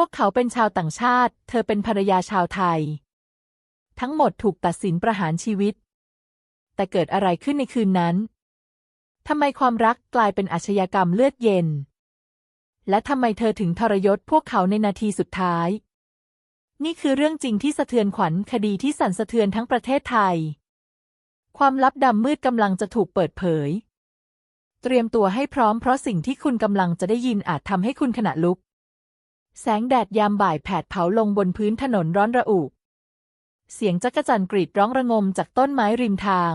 พวกเขาเป็นชาวต่างชาติ เธอเป็นภรรยาชาวไทย ทั้งหมดถูกตัดสินประหารชีวิต แต่เกิดอะไรขึ้นในคืนนั้นทำไมความรักกลายเป็นอาชญากรรมเลือดเย็น และทำไมเธอถึงทรยศพวกเขาในนาทีสุดท้าย นี่คือเรื่องจริงที่สะเทือนขวัญคดีที่สั่นสะเทือนทั้งประเทศไทย ความลับดำมืดกำลังจะถูกเปิดเผย เตรียมตัวให้พร้อมเพราะสิ่งที่คุณกำลังจะได้ยินอาจทำให้คุณขณะลุก แสงแดดยามบ่ายแผดเผาลงบนพื้นถนนร้อนระอุ เสียงจักจั่นกรีดร้องระงมจากต้นไม้ริมทาง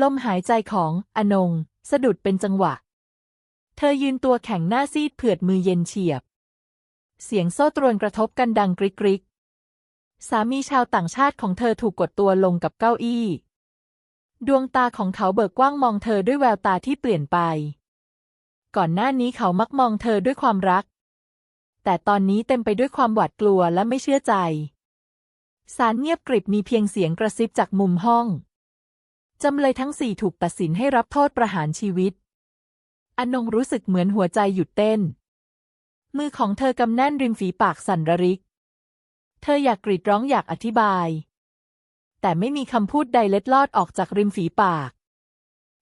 ลมหายใจของอนง สะดุดเป็นจังหวะ เธอยืนตัวแข็งหน้าซีดเผือดมือเย็นเฉียบ เสียงโซ่ตรวนกระทบกันดังกริกริกสามีชาวต่างชาติของเธอถูกกดตัวลงกับเก้าอี้ ดวงตาของเขาเบิกกว้างมองเธอด้วยแววตาที่เปลี่ยนไป ก่อนหน้านี้เขามักมองเธอด้วยความรัก แต่ตอนนี้เต็มไปด้วยความหวาดกลัวและไม่เชื่อใจสารเงียบกริบมีเพียงเสียงกระซิบจากมุมห้อง จำเลยทั้งสี่ถูกตัดสินให้รับโทษประหารชีวิต อนงรู้สึกเหมือนหัวใจหยุดเต้น มือของเธอกำแน่นริมฝีปากสั่นระริก เธออยากกรีดร้องอยากอธิบาย แต่ไม่มีคำพูดใดเล็ดลอดออกจากริมฝีปาก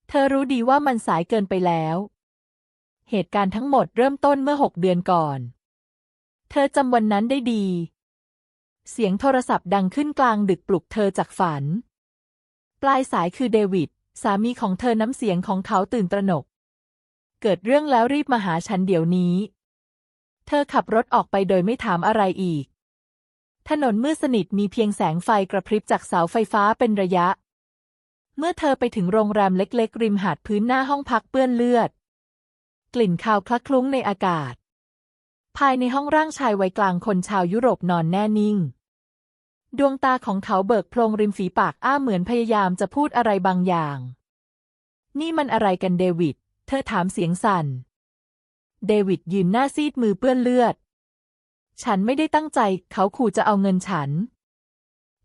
เธอรู้ดีว่ามันสายเกินไปแล้ว เหตุการณ์ทั้งหมดเริ่มต้นเมื่อหกเดือนก่อน เธอจำวันนั้นได้ดี เสียงโทรศัพท์ดังขึ้นกลางดึกปลุกเธอจากฝัน ปลายสายคือเดวิด สามีของเธอน้ำเสียงของเขาตื่นตระหนก เกิดเรื่องแล้วรีบมาหาฉันเดี๋ยวนี้ เธอขับรถออกไปโดยไม่ถามอะไรอีก ถนนมืดสนิทมีเพียงแสงไฟกระพริบจากเสาไฟฟ้าเป็นระยะ เมื่อเธอไปถึงโรงแรมเล็ก ๆ ริมหาดพื้นหน้าห้องพักเปื้อนเลือด กลิ่นคาวคละคลุ้งในอากาศ ภายในห้องร่างชายวัยกลางคนชาวยุโรปนอนแน่นิ่ง ดวงตาของเขาเบิกโพลงริมฝีปากอ้าเหมือนพยายามจะพูดอะไรบางอย่าง นี่มันอะไรกันเดวิด เธอถามเสียงสั่น เดวิดยืนหน้าซีดมือเปื้อนเลือด ฉันไม่ได้ตั้งใจเขาขู่จะเอาเงินฉัน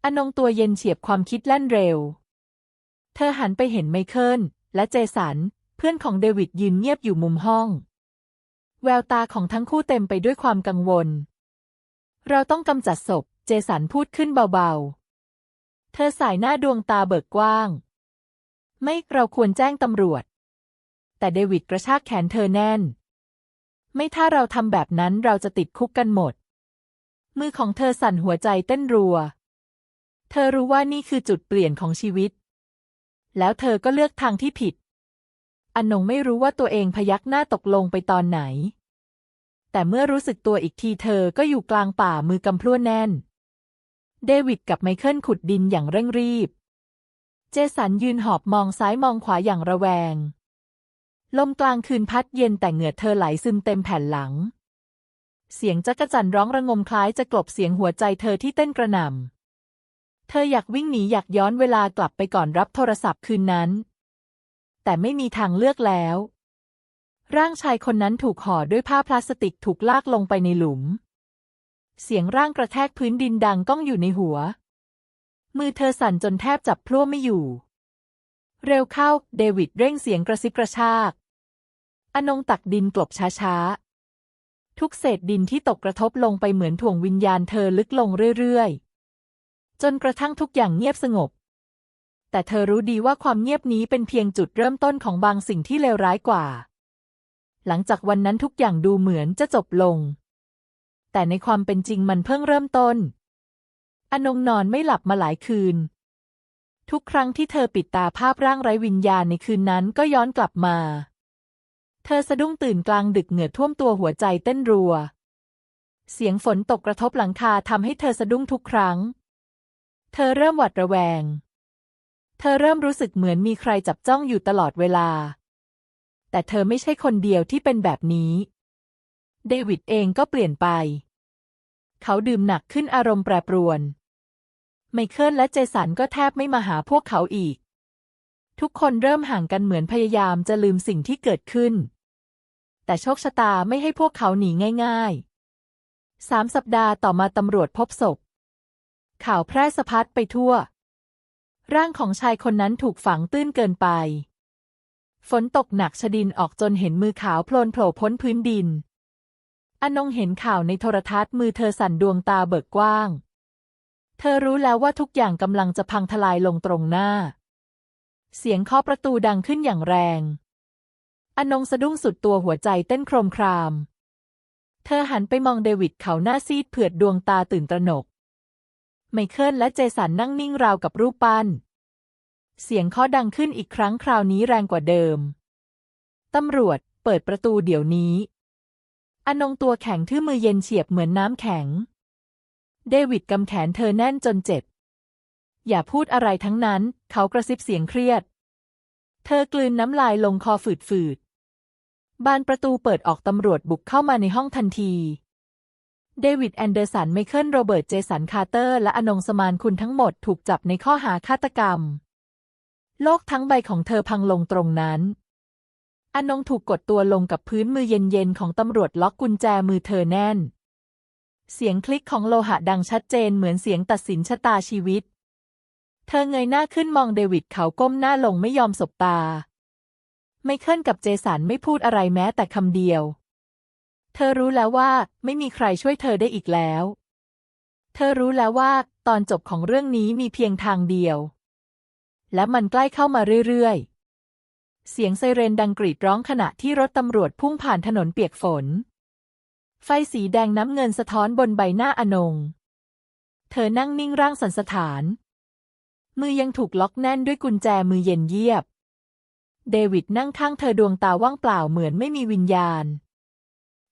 อนงตัวเย็นเฉียบความคิดแล่นเร็ว เธอหันไปเห็นไมเคิลและเจสัน เพื่อนของเดวิดยืนเงียบอยู่มุมห้อง แววตาของทั้งคู่เต็มไปด้วยความกังวล เราต้องกำจัดศพ เจสันพูดขึ้นเบาๆ เธอสายหน้าดวงตาเบิกกว้าง ไม่เราควรแจ้งตำรวจ แต่เดวิดกระชากแขนเธอแน่น ไม่ถ้าเราทำแบบนั้นเราจะติดคุกกันหมด มือของเธอสั่นหัวใจเต้นรัว เธอรู้ว่านี่คือจุดเปลี่ยนของชีวิต แล้วเธอก็เลือกทางที่ผิด อนงไม่รู้ว่าตัวเองพยักหน้าตกลงไปตอนไหน แต่เมื่อรู้สึกตัวอีกทีเธอก็อยู่กลางป่ามือกำพร้วแน่น เดวิดกับไมเคิลขุดดินอย่างเร่งรีบ เจสันยืนหอบมองซ้ายมองขวาอย่างระแวง ลมกลางคืนพัดเย็นแต่เหงื่อเธอไหลซึมเต็มแผ่นหลัง เสียงจักรจันร้องระงมคล้ายจะกลบเสียงหัวใจเธอที่เต้นกระหน่ำเธออยากวิ่งหนีอยากย้อนเวลากลับไปก่อนรับโทรศัพท์คืนนั้น แต่ไม่มีทางเลือกแล้ว ร่างชายคนนั้นถูกห่อด้วยผ้าพลาสติกถูกลากลงไปในหลุม เสียงร่างกระแทกพื้นดินดังก้องอยู่ในหัว มือเธอสั่นจนแทบจับพลั่วไม่อยู่ เร็วเข้า เดวิดเร่งเสียงกระซิบกระชากอนงตักดินกลบช้าๆ ทุกเศษดินที่ตกกระทบลงไปเหมือนถ่วงวิญญาณเธอลึกลงเรื่อยๆ จนกระทั่งทุกอย่างเงียบสงบ แต่เธอรู้ดีว่าความเงียบนี้เป็นเพียงจุดเริ่มต้นของบางสิ่งที่เลวร้ายกว่า หลังจากวันนั้นทุกอย่างดูเหมือนจะจบลง แต่ในความเป็นจริงมันเพิ่งเริ่มต้น อนงนอนไม่หลับมาหลายคืน ทุกครั้งที่เธอปิดตาภาพร่างไร้วิญญาณในคืนนั้นก็ย้อนกลับมา เธอสะดุ้งตื่นกลางดึกเหงื่อท่วมตัวหัวใจเต้นรัว เสียงฝนตกกระทบหลังคาทำให้เธอสะดุ้งทุกครั้ง เธอเริ่มหวาดระแวง เธอเริ่มรู้สึกเหมือนมีใครจับจ้องอยู่ตลอดเวลา แต่เธอไม่ใช่คนเดียวที่เป็นแบบนี้ เดวิดเองก็เปลี่ยนไป เขาดื่มหนักขึ้นอารมณ์แปรปรวน ไมเคิลและเจสันก็แทบไม่มาหาพวกเขาอีก ทุกคนเริ่มห่างกันเหมือนพยายามจะลืมสิ่งที่เกิดขึ้น แต่โชคชะตาไม่ให้พวกเขาหนีง่าย ๆ สามสัปดาห์ต่อมาตำรวจพบศพข่าวแพร่สะพัดไปทั่ว ร่างของชายคนนั้นถูกฝังตื้นเกินไป ฝนตกหนักชดินออกจนเห็นมือขาวโพลนโผล่พ้นพื้นดิน อนงเห็นข่าวในโทรทัศน์มือเธอสั่นดวงตาเบิกกว้าง เธอรู้แล้วว่าทุกอย่างกำลังจะพังทลายลงตรงหน้า เสียงเคาะประตูดังขึ้นอย่างแรง อนงสะดุ้งสุดตัวหัวใจเต้นโครมคราม เธอหันไปมองเดวิดเขาหน้าซีดเผือดดวงตาตื่นตระหนก ไมเคิลและเจสันนั่งนิ่งราวกับรูปปั้น เสียงเคาะดังขึ้นอีกครั้งคราวนี้แรงกว่าเดิม ตำรวจ เปิดประตูเดี๋ยวนี้ อนงตัวแข็งทื่อมือเย็นเฉียบเหมือนน้ำแข็ง เดวิดกำแขนเธอแน่นจนเจ็บ อย่าพูดอะไรทั้งนั้น เขากระซิบเสียงเครียด เธอกลืนน้ำลายลงคอฝืดๆบานประตูเปิดออกตำรวจบุกเข้ามาในห้องทันที เดวิดแอนเดอร์สัน ไมเคิล โรเบิร์ต เจสัน คาร์เตอร์ และอนงสมานคุณทั้งหมดถูกจับในข้อหาฆาตกรรม โลกทั้งใบของเธอพังลงตรงนั้น อนงถูกกดตัวลงกับพื้นมือเย็นๆ ของตำรวจล็อกกุญแจมือเธอแน่น เสียงคลิกของโลหะดังชัดเจนเหมือนเสียงตัดสินชะตาชีวิต เธอเงยหน้าขึ้นมองเดวิดเขาก้มหน้าลงไม่ยอมสบตา ไมเคิลกับเจสันไม่พูดอะไรแม้แต่คำเดียว เธอรู้แล้วว่าไม่มีใครช่วยเธอได้อีกแล้ว เธอรู้แล้วว่า ตอนจบของเรื่องนี้มีเพียงทางเดียว และมันใกล้เข้ามาเรื่อยๆ เสียงไซเรนดังกรีดร้องขณะที่รถตำรวจพุ่งผ่านถนนเปียกฝน ไฟสีแดงน้ำเงินสะท้อนบนใบหน้าอนง เธอนั่งนิ่งร่างสันสถาน มือยังถูกล็อกแน่นด้วยกุญแจมือเย็นเยียบ เดวิดนั่งข้างเธอดวงตาว่างเปล่าเหมือนไม่มีวิญญาณ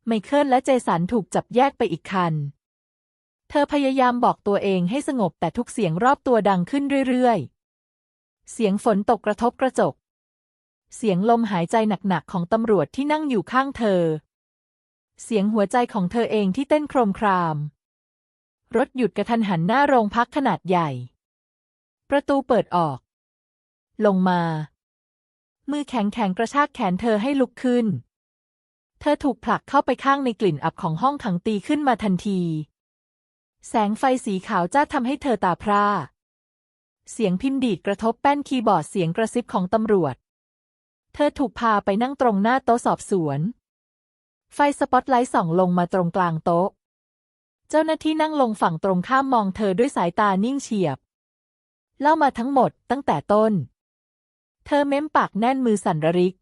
ไมเคิลและเจสันถูกจับแยกไปอีกคัน เธอพยายามบอกตัวเองให้สงบแต่ทุกเสียงรอบตัวดังขึ้นเรื่อยๆ เสียงฝนตกกระทบกระจก เสียงลมหายใจหนักๆของตำรวจที่นั่งอยู่ข้างเธอ เสียงหัวใจของเธอเองที่เต้นโครมคราม รถหยุดกระทันหันหน้าโรงพักขนาดใหญ่ ประตูเปิดออก ลงมา มือแข็งแข็งกระชากแขนเธอให้ลุกขึ้น เธอถูกผลักเข้าไปข้างในกลิ่นอับของห้องขังตีขึ้นมาทันที แสงไฟสีขาวจ้าทำให้เธอตาพร่า เสียงพิมพ์ดีดกระทบแป้นคีย์บอร์ดเสียงกระซิบของตำรวจ เธอถูกพาไปนั่งตรงหน้าโต๊ะสอบสวน ไฟสปอตไลท์ส่องลงมาตรงกลางโต๊ะ เจ้าหน้าที่นั่งลงฝั่งตรงข้ามมองเธอด้วยสายตานิ่งเฉียบ เล่ามาทั้งหมดตั้งแต่ต้น เธอเม้มปากแน่นมือสั่นระริก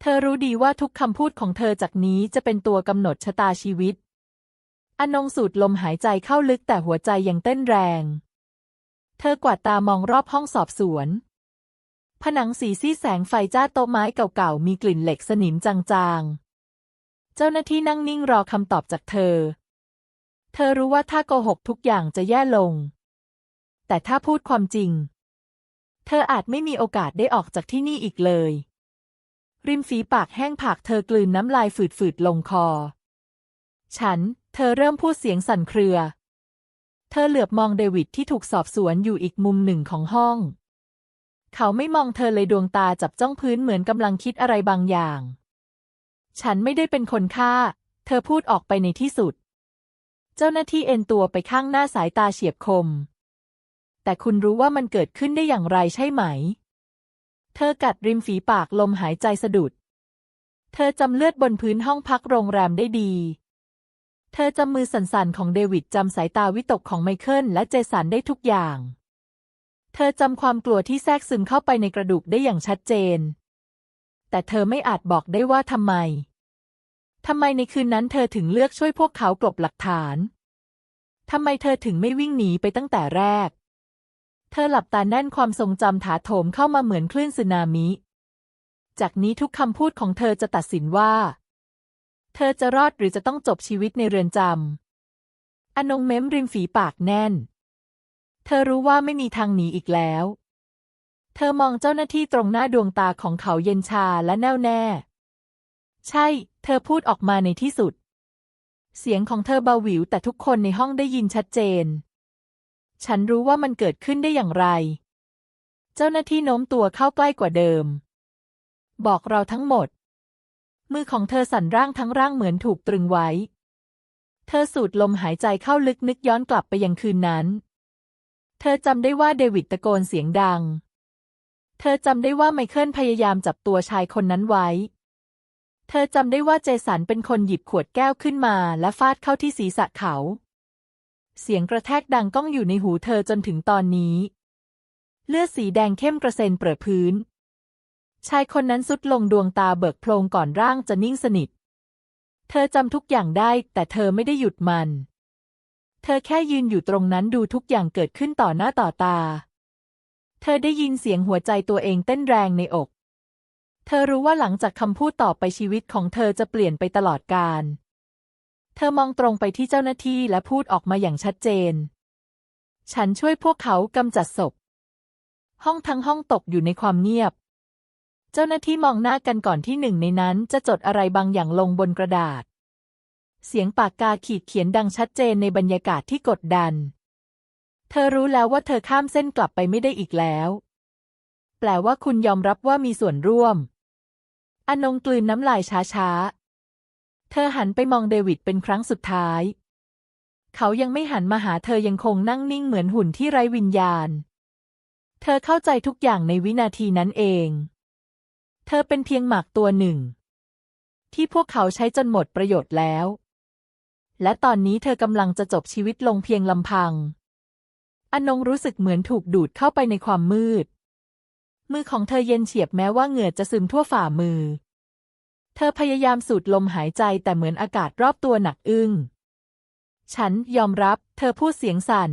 เธอรู้ดีว่าทุกคำพูดของเธอจากนี้จะเป็นตัวกำหนดชะตาชีวิต อนงสูดลมหายใจเข้าลึกแต่หัวใจยังเต้นแรง เธอกวาดตามองรอบห้องสอบสวน ผนังสีซีแสงไฟจ้าโต๊ะไม้เก่าๆ มีกลิ่นเหล็กสนิมจางๆ เจ้าหน้าที่นั่งนิ่งรอคำตอบจากเธอ เธอรู้ว่าถ้าโกหกทุกอย่างจะแย่ลง แต่ถ้าพูดความจริง เธออาจไม่มีโอกาสได้ออกจากที่นี่อีกเลย ริมฝีปากแห้งผากเธอกลืนน้ำลายฝืดๆลงคอ ฉัน เธอเริ่มพูดเสียงสั่นเครือ เธอเหลือบมองเดวิดที่ถูกสอบสวนอยู่อีกมุมหนึ่งของห้อง เขาไม่มองเธอเลยดวงตาจับจ้องพื้นเหมือนกำลังคิดอะไรบางอย่าง ฉันไม่ได้เป็นคนฆ่า เธอพูดออกไปในที่สุด เจ้าหน้าที่เอ็นตัวไปข้างหน้าสายตาเฉียบคม แต่คุณรู้ว่ามันเกิดขึ้นได้อย่างไรใช่ไหม เธอกัดริมฝีปากลมหายใจสะดุด เธอจำเลือดบนพื้นห้องพักโรงแรมได้ดี เธอจำมือสั่นๆของเดวิดจำสายตาวิตกของไมเคิลและเจสันได้ทุกอย่าง เธอจำความกลัวที่แทรกซึมเข้าไปในกระดูกได้อย่างชัดเจน แต่เธอไม่อาจบอกได้ว่าทำไม ทำไมในคืนนั้นเธอถึงเลือกช่วยพวกเขากลบหลักฐาน ทำไมเธอถึงไม่วิ่งหนีไปตั้งแต่แรก เธอหลับตาแน่นความทรงจำถาโถมเข้ามาเหมือนคลื่นสึนามิ จากนี้ทุกคำพูดของเธอจะตัดสินว่า เธอจะรอดหรือจะต้องจบชีวิตในเรือนจำ อนงเม้มริมฝีปากแน่น เธอรู้ว่าไม่มีทางหนีอีกแล้ว เธอมองเจ้าหน้าที่ตรงหน้าดวงตาของเขาเย็นชาและแน่วแน่ ใช่ เธอพูดออกมาในที่สุด เสียงของเธอเบาหวิวแต่ทุกคนในห้องได้ยินชัดเจน ฉันรู้ว่ามันเกิดขึ้นได้อย่างไร เจ้าหน้าที่โน้มตัวเข้าใกล้กว่าเดิม บอกเราทั้งหมด มือของเธอสั่นร่างทั้งร่างเหมือนถูกตรึงไว้ เธอสูดลมหายใจเข้าลึกนึกย้อนกลับไปยังคืนนั้น เธอจำได้ว่าเดวิดตะโกนเสียงดัง เธอจำได้ว่าไมเคิลพยายามจับตัวชายคนนั้นไว้ เธอจำได้ว่าเจสันเป็นคนหยิบขวดแก้วขึ้นมาและฟาดเข้าที่ศีรษะเขา เสียงกระแทกดังก้องอยู่ในหูเธอจนถึงตอนนี้ เลือดสีแดงเข้มกระเซ็นเปรอะพื้น ชายคนนั้นสุดลงดวงตาเบิกโพลงก่อนร่างจะนิ่งสนิท เธอจำทุกอย่างได้ แต่เธอไม่ได้หยุดมัน เธอแค่ยืนอยู่ตรงนั้นดูทุกอย่างเกิดขึ้นต่อหน้าต่อตา เธอได้ยินเสียงหัวใจตัวเองเต้นแรงในอก เธอรู้ว่าหลังจากคำพูดต่อไปชีวิตของเธอจะเปลี่ยนไปตลอดกาล เธอมองตรงไปที่เจ้าหน้าที่และพูดออกมาอย่างชัดเจน ฉันช่วยพวกเขากำจัดศพ ห้องทั้งห้องตกอยู่ในความเงียบ เจ้าหน้าที่มองหน้ากันก่อนที่หนึ่งในนั้นจะจดอะไรบางอย่างลงบนกระดาษ เสียงปากกาขีดเขียนดังชัดเจนในบรรยากาศที่กดดัน เธอรู้แล้วว่าเธอข้ามเส้นกลับไปไม่ได้อีกแล้ว แปลว่าคุณยอมรับว่ามีส่วนร่วม อนงกลืนน้ำลายช้าๆ เธอหันไปมองเดวิดเป็นครั้งสุดท้าย เขายังไม่หันมาหาเธอยังคงนั่งนิ่งเหมือนหุ่นที่ไร้วิญญาณ เธอเข้าใจทุกอย่างในวินาทีนั้นเอง เธอเป็นเพียงหมากตัวหนึ่ง ที่พวกเขาใช้จนหมดประโยชน์แล้ว และตอนนี้เธอกำลังจะจบชีวิตลงเพียงลำพัง อนงรู้สึกเหมือนถูกดูดเข้าไปในความมืด มือของเธอเย็นเฉียบแม้ว่าเหงื่อจะซึมทั่วฝ่ามือ เธอพยายามสูดลมหายใจแต่เหมือนอากาศรอบตัวหนักอึ้ง ฉันยอมรับ เธอพูดเสียงสั่น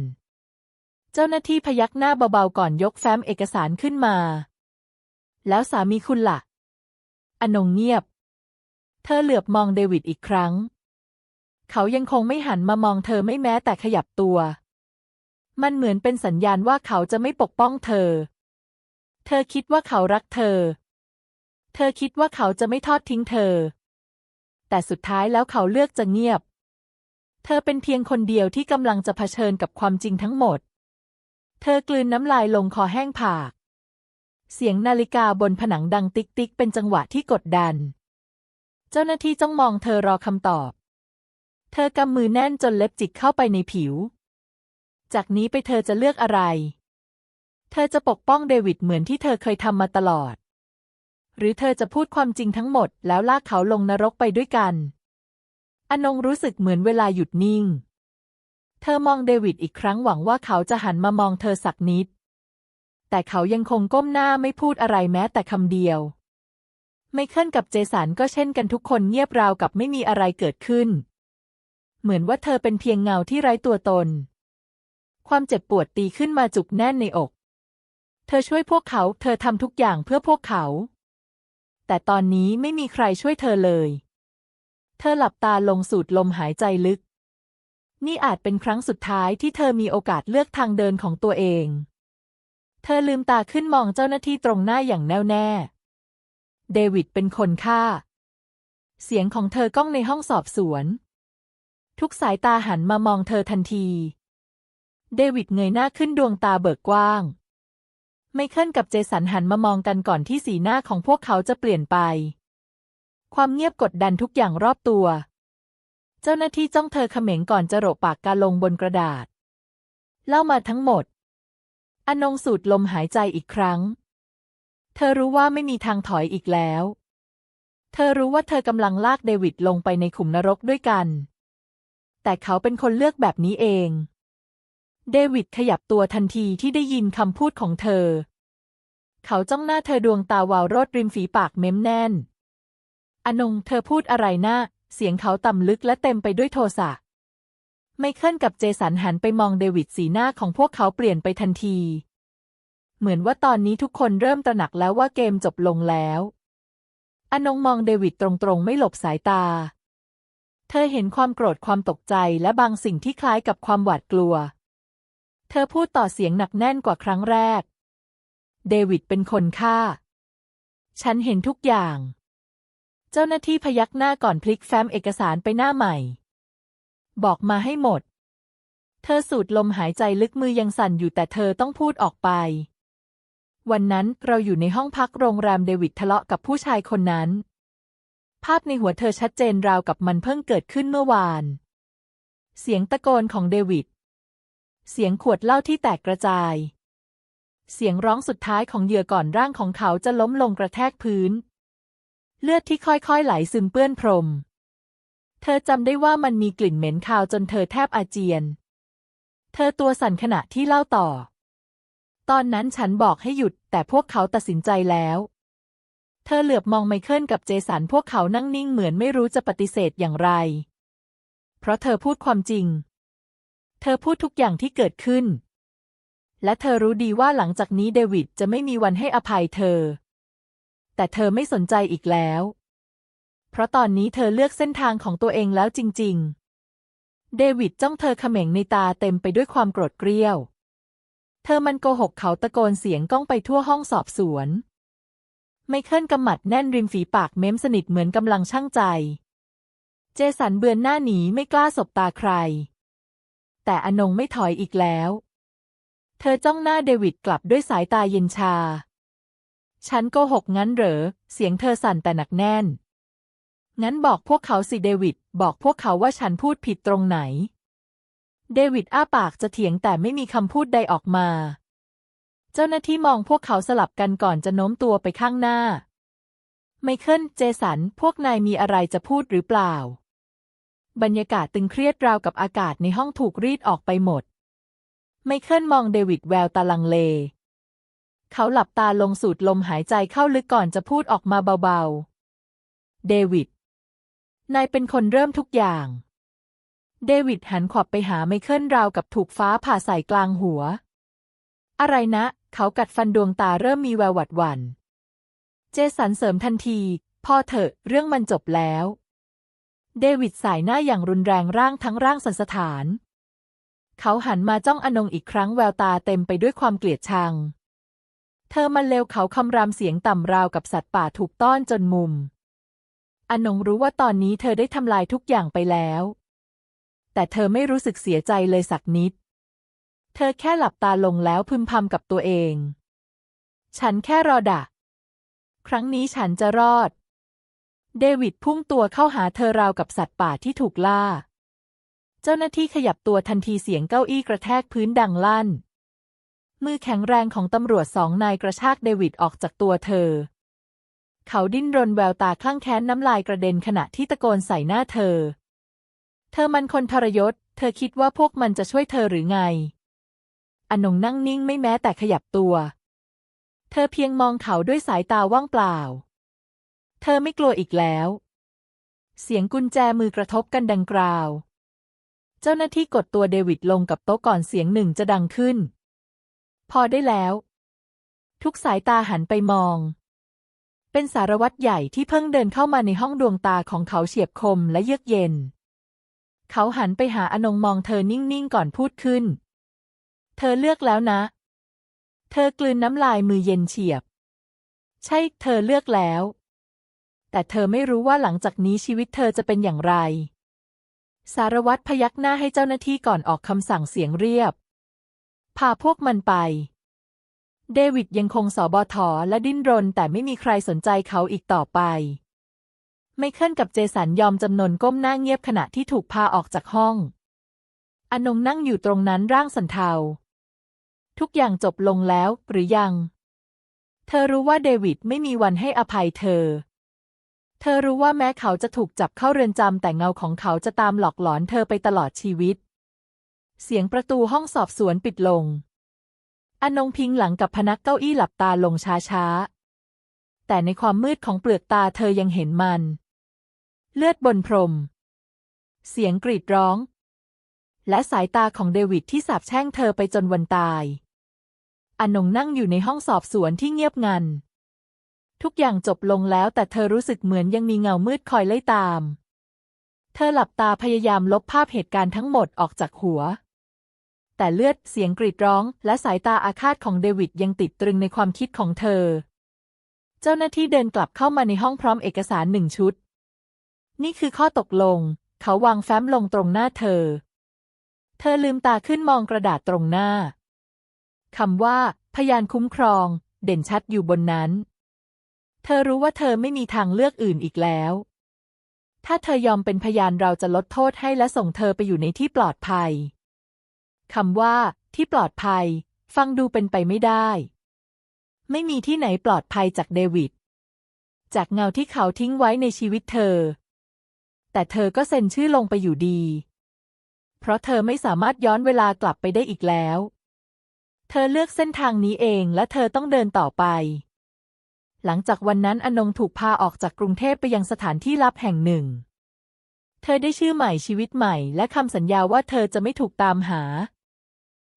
เจ้าหน้าที่พยักหน้าเบาๆก่อนยกแฟ้มเอกสารขึ้นมา แล้วสามีคุณละ่ะ อนงเงียบ เธอเหลือบมองเดวิดอีกครั้ง เขายังคงไม่หันมามองเธอไม่แม้แต่ขยับตัว มันเหมือนเป็นสัญญาณว่าเขาจะไม่ปกป้องเธอ เธอคิดว่าเขารักเธอ เธอคิดว่าเขาจะไม่ทอดทิ้งเธอ แต่สุดท้ายแล้วเขาเลือกจะเงียบ เธอเป็นเพียงคนเดียวที่กำลังจะเผชิญกับความจริงทั้งหมด เธอกลืนน้ำลายลงคอแห้งผาก เสียงนาฬิกาบนผนังดังติ๊กติ๊กเป็นจังหวะที่กดดัน เจ้าหน้าที่จ้องมองเธอรอคำตอบ เธอกำมือแน่นจนเล็บจิกเข้าไปในผิว จากนี้ไปเธอจะเลือกอะไร เธอจะปกป้องเดวิดเหมือนที่เธอเคยทำมาตลอด หรือเธอจะพูดความจริงทั้งหมดแล้วลากเขาลงนรกไปด้วยกัน อนงรู้สึกเหมือนเวลาหยุดนิ่ง เธอมองเดวิดอีกครั้งหวังว่าเขาจะหันมามองเธอสักนิด แต่เขายังคงก้มหน้าไม่พูดอะไรแม้แต่คำเดียว ไมเคิลกับเจสันก็เช่นกันทุกคนเงียบราวกับไม่มีอะไรเกิดขึ้น เหมือนว่าเธอเป็นเพียงเงาที่ไร้ตัวตน ความเจ็บปวดตีขึ้นมาจุกแน่นในอก เธอช่วยพวกเขา เธอทำทุกอย่างเพื่อพวกเขา แต่ตอนนี้ไม่มีใครช่วยเธอเลย เธอหลับตาลงสูดลมหายใจลึก นี่อาจเป็นครั้งสุดท้ายที่เธอมีโอกาสเลือกทางเดินของตัวเอง เธอลืมตาขึ้นมองเจ้าหน้าที่ตรงหน้าอย่างแน่วแน่ เดวิดเป็นคนฆ่า เสียงของเธอก้องในห้องสอบสวน ทุกสายตาหันมามองเธอทันที เดวิดเงยหน้าขึ้นดวงตาเบิกกว้าง ไมเคิลกับเจสันหันมามองกันก่อนที่สีหน้าของพวกเขาจะเปลี่ยนไป ความเงียบกดดันทุกอย่างรอบตัว เจ้าหน้าที่จ้องเธอเขม็งก่อนจะโรปากกาลงบนกระดาษ เล่ามาทั้งหมด อนงสูดลมหายใจอีกครั้ง เธอรู้ว่าไม่มีทางถอยอีกแล้ว เธอรู้ว่าเธอกำลังลากเดวิดลงไปในขุมนรกด้วยกัน แต่เขาเป็นคนเลือกแบบนี้เอง เดวิดขยับตัวทันทีที่ได้ยินคำพูดของเธอ เขาจ้องหน้าเธอดวงตาวาวโรดริมฝีปากเม้มแน่น อนงเธอพูดอะไรนะ เสียงเขาต่ำลึกและเต็มไปด้วยโทสะ ไมเคิลกับเจสันหันไปมองเดวิดสีหน้าของพวกเขาเปลี่ยนไปทันที เหมือนว่าตอนนี้ทุกคนเริ่มตระหนักแล้วว่าเกมจบลงแล้ว อนงมองเดวิดตรงๆไม่หลบสายตา เธอเห็นความโกรธความตกใจและบางสิ่งที่คล้ายกับความหวาดกลัว เธอพูดต่อเสียงหนักแน่นกว่าครั้งแรก เดวิดเป็นคนฆ่า ฉันเห็นทุกอย่าง เจ้าหน้าที่พยักหน้าก่อนพลิกแฟ้มเอกสารไปหน้าใหม่ บอกมาให้หมด เธอสูดลมหายใจลึกมือยังสั่นอยู่แต่เธอต้องพูดออกไป วันนั้นเราอยู่ในห้องพักโรงแรมเดวิดทะเลาะกับผู้ชายคนนั้น ภาพในหัวเธอชัดเจนราวกับมันเพิ่งเกิดขึ้นเมื่อวาน เสียงตะโกนของเดวิด เสียงขวดเหล้าที่แตกกระจาย เสียงร้องสุดท้ายของเหยื่อก่อนร่างของเขาจะล้มลงกระแทกพื้น เลือดที่ค่อยๆไหลซึมเปื้อนพรม เธอจำได้ว่ามันมีกลิ่นเหม็นคาวจนเธอแทบอาเจียน เธอตัวสั่นขณะที่เล่าต่อ ตอนนั้นฉันบอกให้หยุด แต่พวกเขาตัดสินใจแล้วเธอเหลือบมองไมเคิลกับเจสันพวกเขานั่งนิ่งเหมือนไม่รู้จะปฏิเสธอย่างไร เพราะเธอพูดความจริง เธอพูดทุกอย่างที่เกิดขึ้น และเธอรู้ดีว่าหลังจากนี้เดวิดจะไม่มีวันให้อภัยเธอ แต่เธอไม่สนใจอีกแล้ว เพราะตอนนี้เธอเลือกเส้นทางของตัวเองแล้วจริง ๆ เดวิดจ้องเธอเขม็งในตาเต็มไปด้วยความโกรธเกรี้ยว เธอมันโกหกเขาตะโกนเสียงก้องไปทั่วห้องสอบสวน ไมเคิลกำหมัดแน่นริมฝีปากเม้มสนิทเหมือนกำลังช่างใจ เจสันเบือนหน้าหนีไม่กล้าสบตาใคร แต่อนงไม่ถอยอีกแล้ว เธอจ้องหน้าเดวิดกลับด้วยสายตาเย็นชา ฉันโกหกงั้นเหรอ เสียงเธอสั่นแต่หนักแน่น งั้นบอกพวกเขาสิเดวิด บอกพวกเขาว่าฉันพูดผิดตรงไหน เดวิดอ้าปากจะเถียงแต่ไม่มีคำพูดใดออกมา เจ้าหน้าที่มองพวกเขาสลับกันก่อนจะโน้มตัวไปข้างหน้า ไมเคิล เจสัน พวกนายมีอะไรจะพูดหรือเปล่า บรรยากาศตึงเครียดราวกับอากาศในห้องถูกรีดออกไปหมด ไมเคิลมองเดวิดแววตาลังเล เขาหลับตาลงสูดลมหายใจเข้าลึกก่อนจะพูดออกมาเบาๆ เดวิด นายเป็นคนเริ่มทุกอย่าง เดวิดหันขวับไปหาไมเคิลราวกับถูกฟ้าผ่าใส่กลางหัว อะไรนะ เขากัดฟันดวงตาเริ่มมีแววหวัดหวัน่น เจสันเสริมทันที พ่อเถอะเรื่องมันจบแล้ว เดวิดสายหน้าอย่างรุนแรงร่างทั้งร่างสันสถาน เขาหันมาจ้องอนงอีกครั้งแววตาเต็มไปด้วยความเกลียดชัง เธอมันเลวเขาคำรามเสียงต่ำราวกับสัตว์ป่าถูกต้อนจนมุม อนงรู้ว่าตอนนี้เธอได้ทำลายทุกอย่างไปแล้ว แต่เธอไม่รู้สึกเสียใจเลยสักนิด เธอแค่หลับตาลงแล้วพึมพำกับตัวเอง ฉันแค่รอดักครั้งนี้ฉันจะรอด เดวิดพุ่งตัวเข้าหาเธอราวกับสัตว์ป่าที่ถูกล่า เจ้าหน้าที่ขยับตัวทันทีเสียงเก้าอี้กระแทกพื้นดังลั่น มือแข็งแรงของตำรวจสองนายกระชากเดวิดออกจากตัวเธอ เขาดิ้นรนแววตาคลั่งแค้นน้ำลายกระเด็นขณะที่ตะโกนใส่หน้าเธอ เธอมันคนทรยศ เธอคิดว่าพวกมันจะช่วยเธอหรือไง อนงนั่งนิ่งไม่แม้แต่ขยับตัว เธอเพียงมองเขาด้วยสายตาว่างเปล่า เธอไม่กลัวอีกแล้ว เสียงกุญแจมือกระทบกันดังกราว เจ้าหน้าที่กดตัวเดวิดลงกับโต๊ะก่อนเสียงหนึ่งจะดังขึ้น พอได้แล้ว ทุกสายตาหันไปมอง เป็นสารวัตรใหญ่ที่เพิ่งเดินเข้ามาในห้องดวงตาของเขาเฉียบคมและเยือกเย็น เขาหันไปหาอนงมองเธอนิ่งๆก่อนพูดขึ้น เธอเลือกแล้วนะ เธอกลืนน้ำลายมือเย็นเฉียบ ใช่ เธอเลือกแล้ว แต่เธอไม่รู้ว่าหลังจากนี้ชีวิตเธอจะเป็นอย่างไร สารวัตรพยักหน้าให้เจ้าหน้าที่ก่อนออกคำสั่งเสียงเรียบ พาพวกมันไป เดวิดยังคงสอบอถอและดิ้นรนแต่ไม่มีใครสนใจเขาอีกต่อไป ไมเคิลกับเจสันยอมจำนนก้มหน้าเงียบขณะที่ถูกพาออกจากห้อง อนงนั่งอยู่ตรงนั้นร่างสันเทา ทุกอย่างจบลงแล้วหรือยัง เธอรู้ว่าเดวิดไม่มีวันให้อภัยเธอ เธอรู้ว่าแม้เขาจะถูกจับเข้าเรือนจำแต่เงาของเขาจะตามหลอกหลอนเธอไปตลอดชีวิต เสียงประตูห้องสอบสวนปิดลง อนงพิงหลังกับพนักเก้าอี้หลับตาลงช้าๆ แต่ในความมืดของเปลือกตาเธอยังเห็นมัน เลือดบนพรม เสียงกรีดร้อง และสายตาของเดวิดที่สาบแช่งเธอไปจนวันตายอนงนั่งอยู่ในห้องสอบสวนที่เงียบงัน ทุกอย่างจบลงแล้วแต่เธอรู้สึกเหมือนยังมีเงามืดคอยไล่ตาม เธอหลับตาพยายามลบภาพเหตุการณ์ทั้งหมดออกจากหัว แต่เลือดเสียงกรีดร้อง และสายตาอาฆาตของเดวิดยังติดตรึงในความคิดของเธอ เจ้าหน้าที่เดินกลับเข้ามาในห้องพร้อมเอกสารหนึ่งชุด นี่คือข้อตกลง เขาวางแฟ้มลงตรงหน้าเธอ เธอลืมตาขึ้นมองกระดาษตรงหน้าคำว่า พยานคุ้มครอง เด่นชัดอยู่บนนั้น เธอรู้ว่าเธอไม่มีทางเลือกอื่นอีกแล้ว ถ้าเธอยอมเป็นพยานเราจะลดโทษให้และส่งเธอไปอยู่ในที่ปลอดภัย คำว่า ที่ปลอดภัย ฟังดูเป็นไปไม่ได้ ไม่มีที่ไหนปลอดภัยจากเดวิด จากเงาที่เขาทิ้งไว้ในชีวิตเธอ แต่เธอก็เซ็นชื่อลงไปอยู่ดี เพราะเธอไม่สามารถย้อนเวลากลับไปได้อีกแล้ว เธอเลือกเส้นทางนี้เองและเธอต้องเดินต่อไป หลังจากวันนั้นอนงถูกพาออกจากกรุงเทพไปยังสถานที่ลับแห่งหนึ่ง เธอได้ชื่อใหม่ชีวิตใหม่ และคำสัญญาว่าเธอจะไม่ถูกตามหา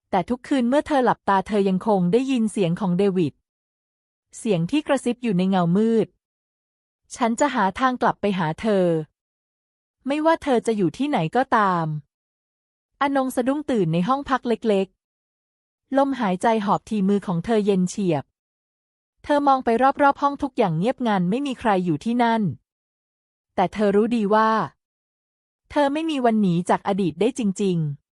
แต่ทุกคืนเมื่อเธอหลับตาเธอยังคงได้ยินเสียงของเดวิด เสียงที่กระซิบอยู่ในเงามืด ฉันจะหาทางกลับไปหาเธอ ไม่ว่าเธอจะอยู่ที่ไหนก็ตาม อนงสะดุ้งตื่นในห้องพักเล็กๆ ลมหายใจหอบทีมือของเธอเย็นเฉียบ เธอมองไปรอบๆห้องทุกอย่างเงียบงันไม่มีใครอยู่ที่นั่น แต่เธอรู้ดีว่า เธอไม่มีวันหนีจากอดีตได้จริง ๆ